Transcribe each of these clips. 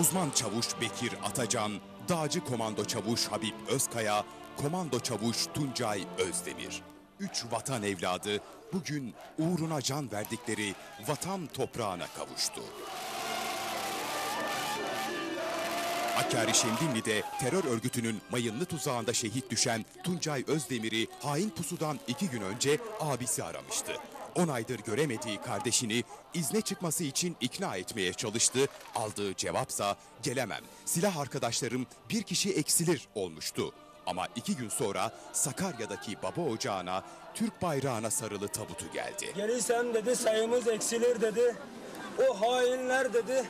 Uzman çavuş Bekir Atacan, dağcı komando çavuş Habib Özkaya, komando çavuş Tuncay Özdemir. Üç vatan evladı bugün uğruna can verdikleri vatan toprağına kavuştu. Hakkari Şemdinli'de terör örgütünün mayınlı tuzağında şehit düşen Tuncay Özdemir'i hain pusudan iki gün önce abisi aramıştı. 10 aydır göremediği kardeşini izne çıkması için ikna etmeye çalıştı. Aldığı cevapsa gelemem. Silah arkadaşlarım bir kişi eksilir olmuştu. Ama iki gün sonra Sakarya'daki baba ocağına Türk bayrağına sarılı tabutu geldi. Gelirsen dedi sayımız eksilir dedi. O hainler dedi.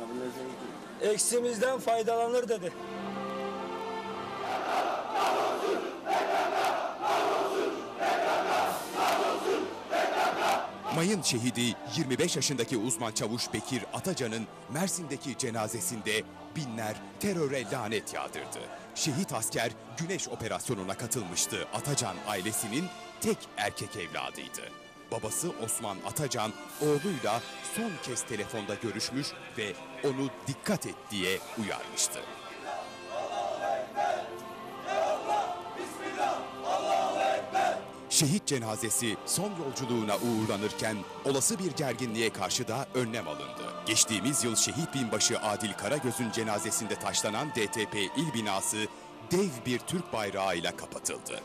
Eksimizden faydalanır dedi. Mayın şehidi 25 yaşındaki uzman çavuş Bekir Atacan'ın Mersin'deki cenazesinde binler teröre lanet yağdırdı. Şehit asker Güneş operasyonuna katılmıştı. Atacan ailesinin tek erkek evladıydı. Babası Osman Atacan oğluyla son kez telefonda görüşmüş ve onu dikkat et diye uyarmıştı. Şehit cenazesi son yolculuğuna uğurlanırken olası bir gerginliğe karşı da önlem alındı. Geçtiğimiz yıl şehit binbaşı Adil Karagöz'ün cenazesinde taşlanan DTP il binası dev bir Türk bayrağıyla kapatıldı.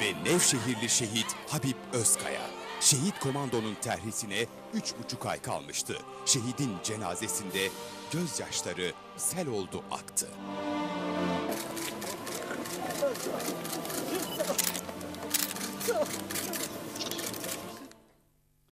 Ve Nevşehirli şehit Habib Özkaya. Şehit komandonun terhisine üç buçuk ay kalmıştı. Şehidin cenazesinde gözyaşları sel oldu aktı. そう。